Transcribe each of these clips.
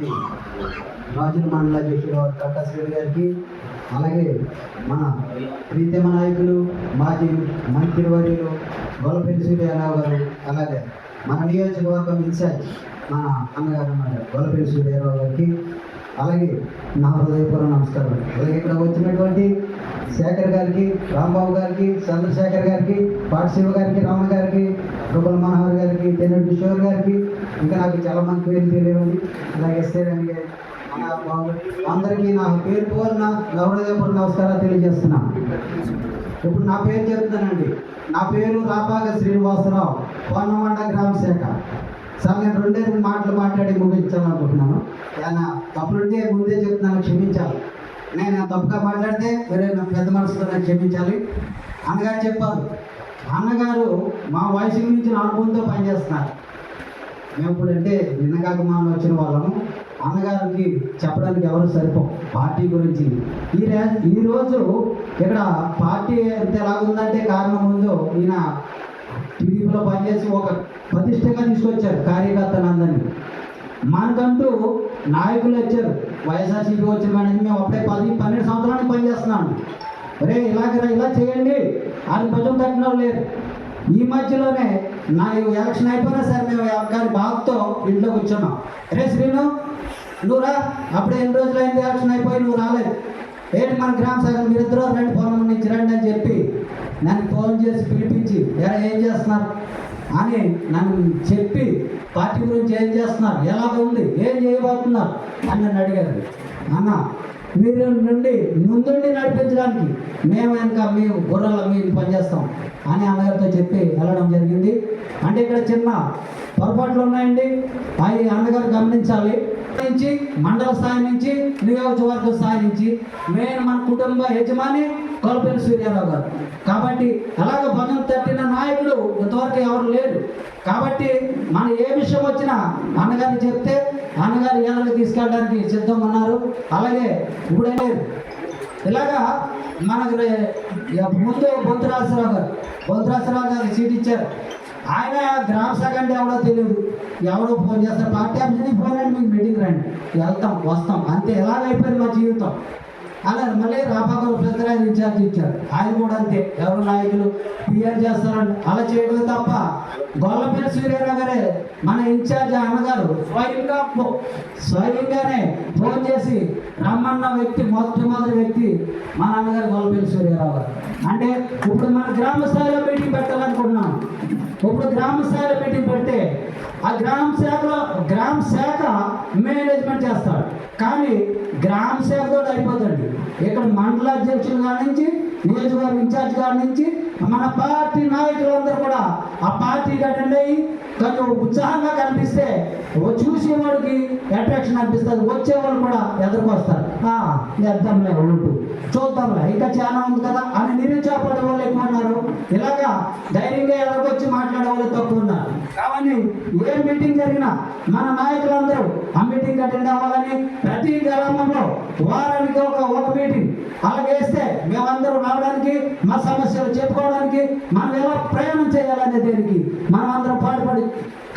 వచ్చినటువంటి రాజుల మండల అధ్యక్షుడు ప్రకాష్ రెడ్డి గారికి అలాగే మన ప్రీతమ నాయకులు మాజీ మంత్రివర్యులు గొల్లపల్లి సూర్యారావు గారు అలాగే మన నియోజకవర్గం ఇన్ఛార్జ్ మన అన్నగారు ఉన్నారు గొల్లపల్లి సూర్యారావు గారికి అలాగే నా హృదయపూర్వ నమస్కారం. అలాగే ఇక్కడ వచ్చినటువంటి శేఖర్ గారికి రాంబాబు గారికి చంద్రశేఖర్ గారికి పాఠశివ గారికి రామ గారికి రూపల మనోహర్ గారికి తెన్నటి కిషోర్ గారికి ఇంకా నాకు చాలా మంది పేరు తెలియవండి. అలాగే ఎస్ఐరాని గారి అందరికీ నా పేరు పోలు గౌరవపూర్ణ నమస్కారాలు తెలియజేస్తున్నా ఇప్పుడు నా పేరు చెప్తానండి నా పేరు రాపాగ శ్రీనివాసరావు పొన్నమండ గ్రామ శాఖ. సార్ నేను రెండే రెండు మాటలు మాట్లాడి ముగించాలనుకుంటున్నాను. ఏమైనా తప్పులుంటే ముందే చెప్తున్నాను క్షమించాలి. నేను తప్పుగా మాట్లాడితే వేరే పెద్ద మనసుతో నాకు క్షమించాలి. అనగా చెప్పారు అన్నగారు మా వయసు నుంచి అనుభవంతో పనిచేస్తున్నారు మేము ఇప్పుడు అంటే నిన్నగాక మనం వచ్చిన వాళ్ళము. అన్నగారికి చెప్పడానికి ఎవరు సరిపో పార్టీ గురించి. ఈ ఈరోజు ఈ రోజు ఇక్కడ పార్టీ ఎంత ఎలాగుందంటే కారణం ముందు ఈయన టీడీపీలో పనిచేసి ఒక ప్రతిష్టగా తీసుకొచ్చారు కార్యకర్తలందరినీ మనకంటూ నాయకులు వచ్చారు. వైఎస్ఆర్సీపీ వచ్చిన కానీ మేము అప్పుడే పది పన్నెండు సంవత్సరానికి పనిచేస్తున్నాను రే ఇలాగరా ఇలా చేయండి. అని భుజం తట్టిన లేరు. ఈ మధ్యలోనే నా ఎలక్షన్ అయిపోయినా సరే మేము గారి బాధతో ఇంట్లో కూర్చున్నాం. రే శ్రీను నువ్వు రా. ఎన్ని రోజులు అయింది ఎలక్షన్ అయిపోయి నువ్వు రాలేదు. ఏంటి మన గ్రామ సగం మీరిద్దరూ రండి పొలం నుంచి రండి అని చెప్పి నన్ను ఫోన్ చేసి పిలిపించి ఎరా ఏం చేస్తున్నారు? అని నన్ను చెప్పి పార్టీ గురించి ఏం చేస్తున్నారు? ఎలాగ ఉంది? ఏం చేయబోతున్నారు? అని నన్ను అడిగారు. అన్న మీరు నుండి ముందుండి నడిపించడానికి మేము వెనక మేము గుర్రాల మేము పనిచేస్తాం అని అన్నగారితో చెప్పి వెళ్ళడం జరిగింది. అంటే ఇక్కడ చిన్న పొరపాట్లు ఉన్నాయండి. అవి అన్నగారు గమనించాలి. నుంచి మండల స్థాయి నుంచి నియోజకవర్గ స్థాయి నుంచి మెయిన్ మన కుటుంబ యజమాని కొలపల్లి సూర్యారావు గారు. కాబట్టి అలాగ భగం తట్టిన నాయకుడు ఇంతవరకు ఎవరు లేరు. కాబట్టి మన ఏ విషయం వచ్చినా అన్నగారిని చెప్తే అన్నగారు ఏళ్ళకి తీసుకెళ్ళడానికి సిద్ధంగా ఉన్నారు. అలాగే ఇప్పుడే లేరు. ఇలాగా మనకు ముందు బొంతురాజరావు గారు బొంతురాజరావు గారికి సీట్ ఇచ్చారు. ఆయన గ్రామ శాఖ అంటే ఎవడో తెలియదు. ఎవడో ఫోన్ చేస్తారు. పార్టీ ఆఫీస్కి ఫోన్ అండి మీకు మీటింగ్ రండి. వెళ్తాం వస్తాం. అంతే. ఎలాగైపోయింది మా జీవితం? అలా మళ్ళీ రాపాకర్ ప్రతిరాజు ఇన్ఛార్జ్ ఇచ్చారు. ఆయన కూడా అంతే. ఎవరు నాయకులు పిఆర్ చేస్తారని అలా చేయడం తప్ప గొల్లపల్లి సూర్యారావు గారే మన ఇన్ఛార్జ్ అన్నగారు స్వయంగా స్వయంగానే ఫోన్ చేసి రమ్మన్న వ్యక్తి మొట్టమొదటి వ్యక్తి మన అన్నగారు గొల్లపల్లి సూర్యారావు గారు. అంటే ఇప్పుడు మన గ్రామ స్థాయిలో మీటింగ్ పెట్టాలనుకుంటున్నాం. ఇప్పుడు గ్రామ స్థాయిలో మీటింగ్ పెడితే ఆ గ్రామ శాఖలో గ్రామ శాఖ మేనేజ్మెంట్ చేస్తాడు. కానీ గ్రామ సేవతో అయిపోతుంది ఇక్కడ మండల అధ్యక్షులు కాడి నుంచి నియోజకవర్గ ఇన్ఛార్జ్ కాడి నుంచి మన పార్టీ నాయకులందరూ కూడా ఆ పార్టీకి అటెండ్ అయ్యి కొంచెం ఉత్సాహంగా కనిపిస్తే ఓ చూసేవాడికి అట్రాక్షన్ అనిపిస్తుంది. వచ్చేవాళ్ళు కూడా ఎదురుకొస్తారు. "ఆ, వేద్దాంలే చూద్దాంలే. ఇంకా చాలా ఉంది కదా. అని నిరుత్సాహపడే వాళ్ళు ఎక్కువ ఉన్నారు ఇలాగా ధైర్యంగా ఎదురుకొచ్చి మాట్లాడే వాళ్ళు తక్కువ ఉన్నారు. కాబట్టి ఏ మీటింగ్ జరిగినా మన నాయకులందరూ ఆ మీటింగ్ అటెండ్ అవ్వాలని ప్రతి గ్రామంలో వారానికి ఒక ఒక మీటింగ్ అలాగేస్తే మేమందరం రావడానికి మా సమస్యలు చెప్పుకోవడానికి మనం ఎలా ప్రయాణం చేయాలనే దేనికి మనం అందరం పాటుపడి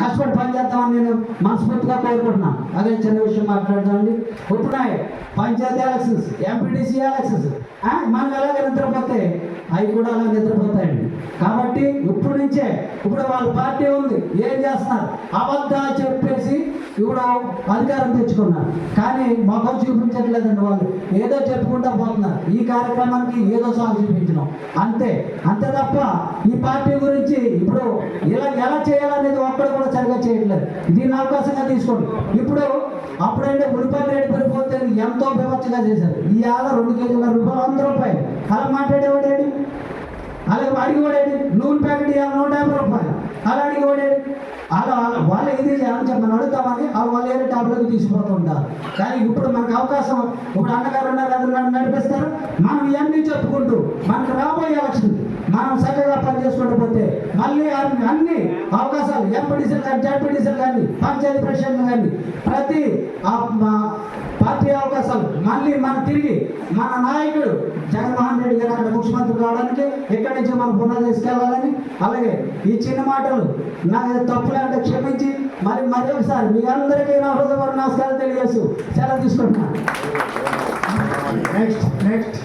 కష్టపడి పనిచేద్దామని నేను మనస్ఫూర్తిగా కోరుకుంటున్నాను అదే చిన్న విషయం మాట్లాడదామండి. ఇప్పుడు పంచాయతీ ఎలక్షన్స్ ఎంపీటీసీ ఎలక్షన్స్ మనం ఎలాగ నిద్రపోతే అవి కూడా అలా నిద్రపోతాయండి. కాబట్టి ఇప్పుడు నుంచే ఇప్పుడు వాళ్ళ పార్టీ ఉంది ఏం చేస్తున్నారు? అబద్ధాలు చెప్పేసి ఇప్పుడు అధికారం తెచ్చుకున్నారు. కానీ మొఖం చూపించట్లేదండి వాళ్ళు. ఏదో చెప్పుకుంటా పోతున్నారు. ఈ కార్యక్రమానికి ఏదో సాగు చూపించడం. అంతే. అంతే తప్ప ఈ పార్టీ గురించి ఇప్పుడు ఇలా ఎలా చేయాలనేది ఒక్కడ కూడా సరిగా చేయట్లేదు. దీన్ని అవకాశంగా తీసుకోండి. ఇప్పుడు అప్పుడంటే ఉల్లిపాయ రేటు పెరిగిపోతే ఎంతో వివచ్చగా చేశారు. ఇవాళ రెండు కేజీల రూపాయలు వంద రూపాయలు. అలా మాట్లాడేవాడేంటి అలాగే వాడికి వాడేది నూనె ప్యాకెట్ ఇవాళ నూట యాభై రూపాయలు. అలా అడిగి వాడేది అలా వాళ్ళ వాళ్ళు ఇది అని చెప్పి మనం అడుగుతామని వాళ్ళు వాళ్ళు వేరే తీసుకుపోతూ ఉంటారు. కానీ ఇప్పుడు మనకు అవకాశం ఇప్పుడు అన్నగారు ఉన్నారు అందరు నడిపిస్తారు. మనం ఇవన్నీ చెప్పుకుంటూ మనకు రాబోయే ఎలక్షన్ మళ్ళీ అన్ని అన్ని అవకాశాలు ఎంపీడీసీలు కానీ జడ్పీడీసీలు కానీ పంచాయతీ ప్రెసిడెంట్లు కానీ ప్రతి పార్టీ అవకాశాలు మళ్ళీ మన తిరిగి మన నాయకుడు జగన్మోహన్ రెడ్డి గారు అక్కడ ముఖ్యమంత్రి కావడానికి ఎక్కడి నుంచి మనం పునర్ తీసుకెళ్ళాలని అలాగే ఈ చిన్న మాటలు నాకు తప్పులే క్షమించి మరి మరొకసారి మీ అందరికీ నా హృదయపూర్వక నమస్కారం తెలియజేస్తూ సెలవు తీసుకుంటున్నాను. Next next